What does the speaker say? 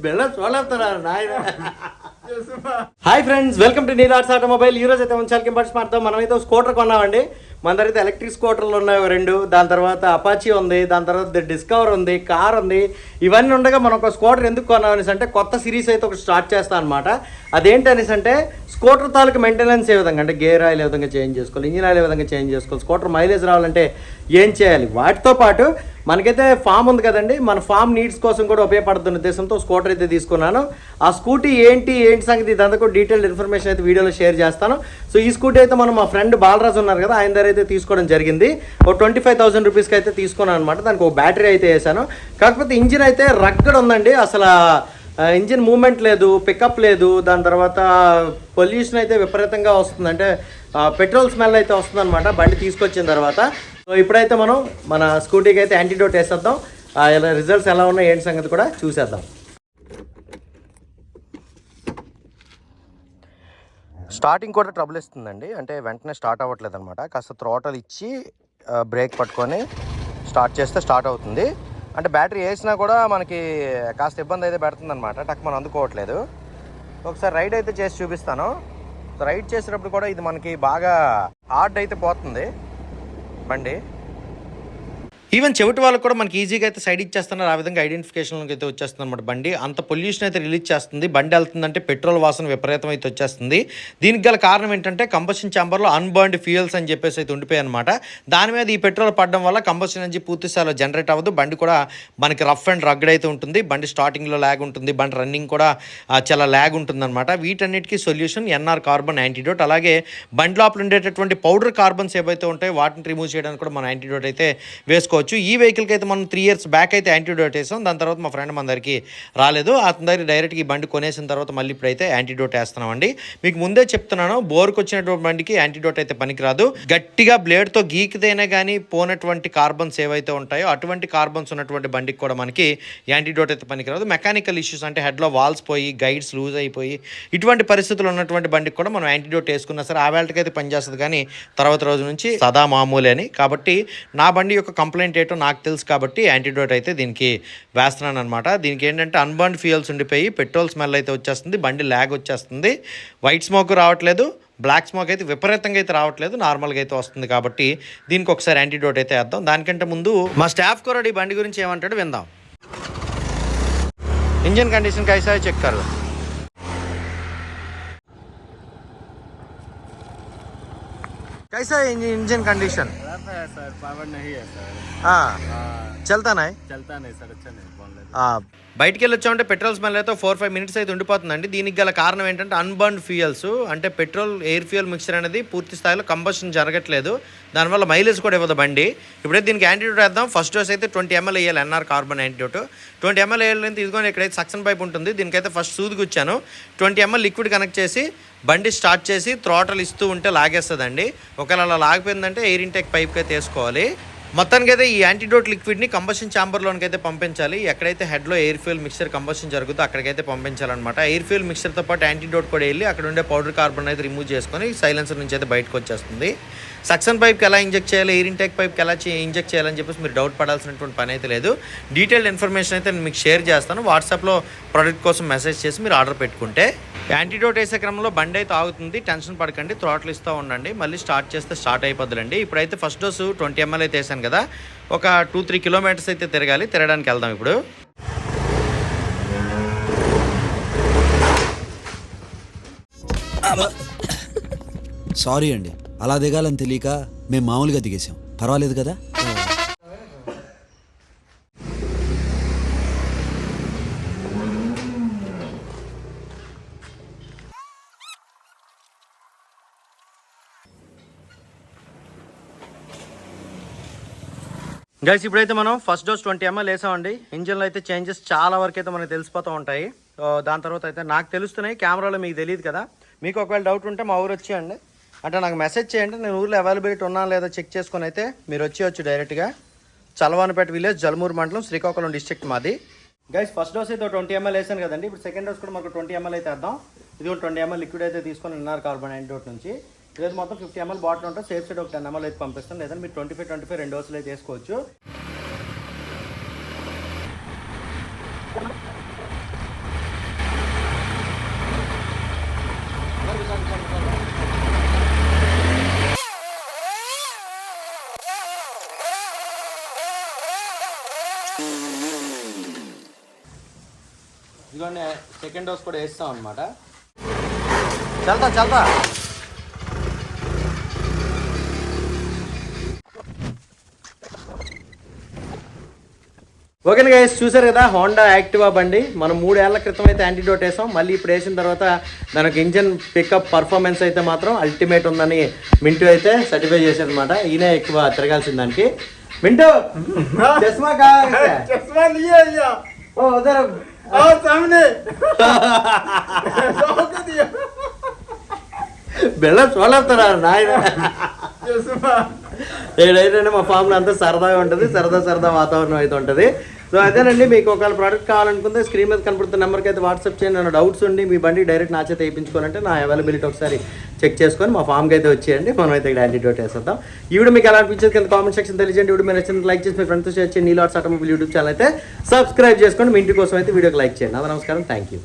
బెల్ల చూడలేపుతున్నారు నాయన హాయ్ ఫ్రెండ్స్ వెల్కమ్ టు నీరాట్స్ ఆటోమొబైల్. ఈ రోజు అయితే ఉంచాలి పర్స్ మాడతాం మనం అయితే స్కూటర్ కొన్నామండి. మన దగ్గర అయితే ఎలక్ట్రిక్ స్కూటర్లు ఉన్నాయి రెండు. దాని తర్వాత అపాచీ ఉంది దాని తర్వాత డిస్కవర్ ఉంది కార్ ఉంది. ఇవన్నీ ఉండగా మనం ఒక స్కూటర్ ఎందుకు కొన్నాం అనేసి అంటే కొత్త సిరీస్ అయితే ఒకటి స్టార్ట్ చేస్తాం అనమాట అదేంటి అనేసి అంటే స్కూటర్ తాలూకు మెయింటెనెన్స్ ఏ విధంగా అంటే గేర్ ఆయిల్ ఏ విధంగా చేంజ్ చేసుకోవాలి ఇంజిన్ ఆయిల్ ఏ విధంగా చేంజ్ చేసుకోవాలి స్కూటర్ మైలేజ్ రావాలంటే ఏం చేయాలి? వాటితో పాటు మనకైతే ఫామ్ ఉంది కదండి మన ఫామ్ నీడ్స్ కోసం కూడా ఉపయోగపడుతున్న ఉద్దేశంతో స్కూటర్ అయితే తీసుకున్నాను. ఆ స్కూటీ ఏంటి ఏంటి సంగతి ఇదంతా కూడా డీటెయిల్డ్ ఇన్ఫర్మేషన్ అయితే వీడియోలో షేర్ చేస్తాను. సో ఈ స్కూటీ అయితే మనం మా ఫ్రెండ్ బాలరాజు ఉన్నారు కదా ఆయన దగ్గర అయితే తీసుకోవడం జరిగింది. ఒక ట్వంటీ ఫైవ్ థౌసండ్ రూపీస్కి అయితే తీసుకున్నాను అనమాట దానికి ఒక బ్యాటరీ అయితే వేసాను కాకపోతే ఇంజిన్ అయితే రగ్గడ ఉందండి. అసలు ఇంజిన్ మూమెంట్ లేదు పికప్ లేదు. దాని తర్వాత పొల్యూషన్ అయితే విపరీతంగా వస్తుంది. అంటే పెట్రోల్ స్మెల్ అయితే వస్తుంది అనమాట బండి తీసుకొచ్చిన తర్వాత. సో ఇప్పుడైతే మనం మన స్కూటీకి అయితే యాంటీడోట్ వేసేద్దాం. ఆ, ఇలా రిజల్ట్స్ ఎలా ఉన్నాయి ఏంటి సంగతి కూడా చూసేద్దాం. స్టార్టింగ్ కూడా ట్రబుల్ ఇస్తుందండి అంటే వెంటనే స్టార్ట్ అవ్వట్లేదు అనమాట కాస్త త్రోటల్ ఇచ్చి బ్రేక్ పట్టుకొని స్టార్ట్ చేస్తే స్టార్ట్ అవుతుంది. అంటే బ్యాటరీ వేసినా కూడా మనకి కాస్త ఇబ్బంది అయితే పెడుతుంది అనమాట టక్ మనం అందుకోవట్లేదు. ఒకసారి రైడ్ అయితే చేసి చూపిస్తాను. రైడ్ చేసేటప్పుడు కూడా ఇది మనకి బాగా హార్డ్ అయితే పోతుంది. బండి. ఈవెన్ చెవిటి వాళ్ళకి కూడా మనకి ఈజీగా అయితే సైడ్ ఇచ్చేస్తున్నారు. ఆ విధంగా ఐడెంటిఫికేషన్ అయితే వచ్చేస్తుంది అనమాట బండి. అంత పొల్యూషన్ అయితే రిలీజ్ చేస్తుంది. బండి వెళ్తుందంటే పెట్రోల్ వాసన విపరీతం అయితే వచ్చేస్తుంది. దీనికి గల కారణం ఏంటంటే కంబషన్ ఛాంబర్లో అన్బర్న్డ్ ఫ్యూయల్స్ అని చెప్పేసి అయితే ఉండిపోయాయి అనమాట దాని మీద ఈ పెట్రోల్ పడడం వల్ల కంబషన్ ఎనర్జీ పూర్తి స్థాయిలో జనరేట్ అవ్వదు. బండి కూడా మనకి రఫ్ అండ్ రగ్గడ్ అయితే ఉంటుంది. బండి స్టార్టింగ్లో ల్యాగ్ ఉంటుంది. బండి రన్నింగ్ కూడా చాలా ల్యాగ్ ఉంటుంది అనమాట వీటన్నిటికీ సొల్యూషన్ ఎన్ఆర్ కార్బన్ యాంటీడోట్ అలాగే బండి లోపల ఉండేటటువంటి పౌడర్ కార్బన్స్ ఏవైతే ఉంటాయో వాటిని రిమూవ్ చేయడానికి కూడా మనం యాంటీడోట్ అయితే వేసుకో తీసుకోవచ్చు. ఈ వెహికల్కి అయితే మనం త్రీ ఇయర్స్ బ్యాక్ అయితే యాంటీడోట్ వేసాం. దాని తర్వాత మా ఫ్రెండ్ అందరికీ రాలేదు. అతని దగ్గర డైరెక్ట్గా ఈ బండి కొనేసిన తర్వాత మళ్ళీ ఇప్పుడైతే యాంటీడోట్ వేస్తున్నామండి. మీకు ముందే చెప్తున్నాను బోర్కి వచ్చినటువంటి బండికి యాంటీడోట్ అయితే పనికిరాదు. గట్టిగా బ్లేడ్తో గీకితేనే కానీ పోనటువంటి కార్బన్స్ ఏవైతే ఉంటాయో అటువంటి కార్బన్స్ ఉన్నటువంటి బండికి కూడా మనకి యాంటీడోట్ అయితే పనికిరాదు. మెకానికల్ ఇష్యూస్ అంటే హెడ్లో వాల్స్ పోయి గైడ్స్ లూజ్ అయిపోయి ఇటువంటి పరిస్థితులు ఉన్నటువంటి బండికి కూడా మనం యాంటీడోట్ వేసుకున్నా సరే ఆ వేళకైతే అయితే పనిచేస్తుంది కానీ తర్వాత రోజు నుంచి సదా మామూలే అని. కాబట్టి నా బండి యొక్క కంప్లైంట్ కంప్లైంట్ ఏంటో నాకు తెలుసు కాబట్టి యాంటీడోట్ అయితే దీనికి వేస్తున్నాను అనమాట దీనికి ఏంటంటే అన్బర్న్ ఫ్యూయల్స్ ఉండిపోయి పెట్రోల్ స్మెల్ అయితే వచ్చేస్తుంది బండి ల్యాగ్ వచ్చేస్తుంది. వైట్ స్మోక్ రావట్లేదు బ్లాక్ స్మోక్ అయితే విపరీతంగా అయితే రావట్లేదు నార్మల్గా అయితే వస్తుంది కాబట్టి దీనికి ఒకసారి యాంటీడోట్ అయితే వేద్దాం. దానికంటే ముందు మా స్టాఫ్ కూడా ఈ బండి గురించి ఏమంటాడు విందాం. ఇంజిన్ కండిషన్కి కైసా చెక్ కరు कैसा है इंजन कंडीशन है सर। पावर नहीं है सर। हाँ। చల్తానా? బయటికి వెళ్ళొచ్చా అంటే పెట్రోల్ స్మెల్ అయితే ఫోర్ ఫైవ్ మినిట్స్ అయితే ఉండిపోతుందండి. దీనికి గల కారణం ఏంటంటే అన్బర్న్ ఫ్యూయల్స్ అంటే పెట్రోల్ ఎయిర్ ఫ్యూయల్ మిక్చర్ అనేది పూర్తి స్థాయిలో కంబషన్ జరగట్లేదు. దానివల్ల మైలేజ్ కూడా ఇవ్వదు బండి. ఇప్పుడైతే దీనికి యాంటీడోట్ వేద్దాం. ఫస్ట్ డోస్ అయితే ట్వంటీ ఎంఎల్ వేయాలి N R carbon antidote. Twenty ML వేయాలంటే ఇదిగోని ఇక్కడైతే సక్సన్ పైప్ ఉంటుంది. దీనికైతే ఫస్ట్ సూదికి వచ్చాను. ట్వంటీ ఎంఎల్ లిక్విడ్ కనెక్ట్ చేసి బండి స్టార్ట్ చేసి త్రోటలు ఇస్తూ ఉంటే లాగేస్తుందండి. ఒకవేళ అలా లాగిపోయిందంటే ఎయిర్ ఇంటెక్ పైప్కి అయితే వేసుకోవాలి. మొత్తానికి అయితే ఈ యాంటీడోట్ లిక్విడ్ని కంబషన్ ఛాంబర్లోనికి అయితే పంపించాలి. ఎక్కడైతే హెడ్లో ఎయిర్ ఫ్యూల్ మిక్చర్ కంబషన్ జరుగుతుందో అక్కడికైతే పంపించాలన్నమాట. ఎయిర్ ఫ్యూల్ మిక్చర్తో పాటు యాంటీడోట్ కూడా వెళ్ళి అక్కడ ఉండే పౌడర్ కార్బన్ అయితే రిమూవ్ చేసుకొని సైలెన్సర్ నుంచి అయితే బయటకు వచ్చేస్తుంది సక్సన్ పైప్కి ఎలా ఇంజెక్ట్ చేయాలి ఎయిర్ ఇంటెక్ పైప్కి ఎలా ఇంజెక్ట్ చేయాలని చెప్పేసి మీరు డౌట్ పడాల్సినటువంటి పని అయితే లేదు. డీటెయిల్డ్ ఇన్ఫర్మేషన్ అయితే నేను మీకు షేర్ చేస్తాను. వాట్సాప్లో ప్రోడక్ట్ కోసం మెసేజ్ చేసి మీరు ఆర్డర్ పెట్టుకుంటే. యాంటీడోట్ వేసే క్రమంలో బండి అయితే ఆగుతుంది. టెన్షన్ పడకండి త్రోట్లు ఇస్తూ ఉండండి. మళ్ళీ స్టార్ట్ చేస్తే స్టార్ట్ అయిపోద్దులండి. ఇప్పుడైతే ఫస్ట్ డోసు ట్వంటీ ఎంఎల్ అయితే వేసాను కదా. ఒక టూ త్రీ కిలోమీటర్స్ అయితే తిరగాలి. తిరగడానికి వెళ్దాం ఇప్పుడు. సారీ అండి. అలా దిగాలని తెలియక మేము మామూలుగా దిగేసాం పర్వాలేదు కదా? గైస్ ఇప్పుడైతే మనం ఫస్ట్ డోస్ ట్వంటీ ఎంఎల్ వేసామండి. ఇంజిన్లో అయితే చేంజెస్ చాలా వరకు అయితే మనకు తెలిసిపోతూ ఉంటాయి. Uh, దాని తర్వాత అయితే నాకు తెలుస్తున్నాయి కెమెరాలో మీకు తెలియదు కదా. మీకు ఒకవేళ డౌట్ ఉంటే మా ఊరు వచ్చేయండి. అంటే నాకు మెసేజ్ చేయండి నేను ఊర్లో అవైలబిలిటీ ఉన్నా లేదా చెక్ చేసుకొని అయితే మీరు వచ్చేయచ్చు డైరెక్ట్గా చలవానపేట విలేజ్ జలమూరు మండలం శ్రీకాకుళం డిస్ట్రిక్ట్ మాది. గైస్ ఫస్ట్ డోస్ అయితే ట్వంటీ ఎంఎల్ వేసాను కదండి. ఇప్పుడు సెకండ్ డోస్ కూడా మాకు ట్వంటీ ఎంఎల్ అయితే వేద్దాం. ఇది ట్వంటీ ఎంఎల్ లిక్విడ్ అయితే తీసుకొని ఉన్నారు కార్బన్ యాంటీడోట్ నుంచి. ఈరోజు మొత్తం ఫిఫ్టీ ఎంఎల్ బాటిల్ ఉంటే సేఫ్ సైడ్ ఒక టెన్ ఎంఎల్ అయితే పంపిస్తాను లేదంటే మీరు ట్వంటీ ఫైవ్ ట్వంటీ ఫైవ్ రెండు డోసులు అయితే వేసుకోవచ్చు. త్వరలోనే సెకండ్ డోస్ కూడా వేస్తాం అనమాట చల్తా చల్తా. ఓకే గైస్ చూసారు కదా హోండా యాక్టివా బండి. మనం మూడేళ్ళ క్రితం అయితే యాంటీడోట్ వేసాం. మళ్ళీ ఇప్పుడు వేసిన తర్వాత దానికి ఇంజన్ పికప్ పర్ఫార్మెన్స్ అయితే మాత్రం అల్టిమేట్ ఉందని మింటూ అయితే సర్టిఫై చేశారనమాట ఈయన ఎక్కువ తిరగాల్సిన దానికి. మింటు కావాలి. और सामने के दिया బెల్ల చూడలేస్తారా నాయన चश्मा ఏడైతే మా ఫామ్లో అంతా సరదాగా ఉంటుంది సరదా సరదా వాతావరణం అయితే ఉంటుంది సో అదేనండి మీకు ఒకవేళ ప్రోడక్ట్ కావాలనుకుంటే స్క్రీన్ మీద కనపడుతున్న నెంబర్కి అయితే వాట్సాప్ చేయండి. నా డౌట్స్ ఉండి మీ బండి డైరెక్ట్ నా చేత వేయించుకోవాలంటే నా అవైలబిలిటీ ఒకసారి చెక్ చేసుకొని మా ఫామ్కి అయితే వచ్చేయండి. మనం అయితే ఇక్కడ యాంటీడోట్ వేసేద్దాం. ఈవిడ మీకు ఎలా అనిపించేది కింద కామెంట్ సెక్షన్ తెలియజేయండి. ఇప్పుడు మీరు నచ్చింది లైక్ చేసి మీ ఫ్రెండ్స్ షేర్ చేయండి. నీలాట్స్ ఆటోమొబైల్ యూట్యూబ్ ఛానల్ అయితే సబ్స్క్రైబ్ చేసుకోండి. మీ ఇంటి కోసం అయితే వీడియోకి లైక్ చేయండి. అదే నమస్కారం. Thank you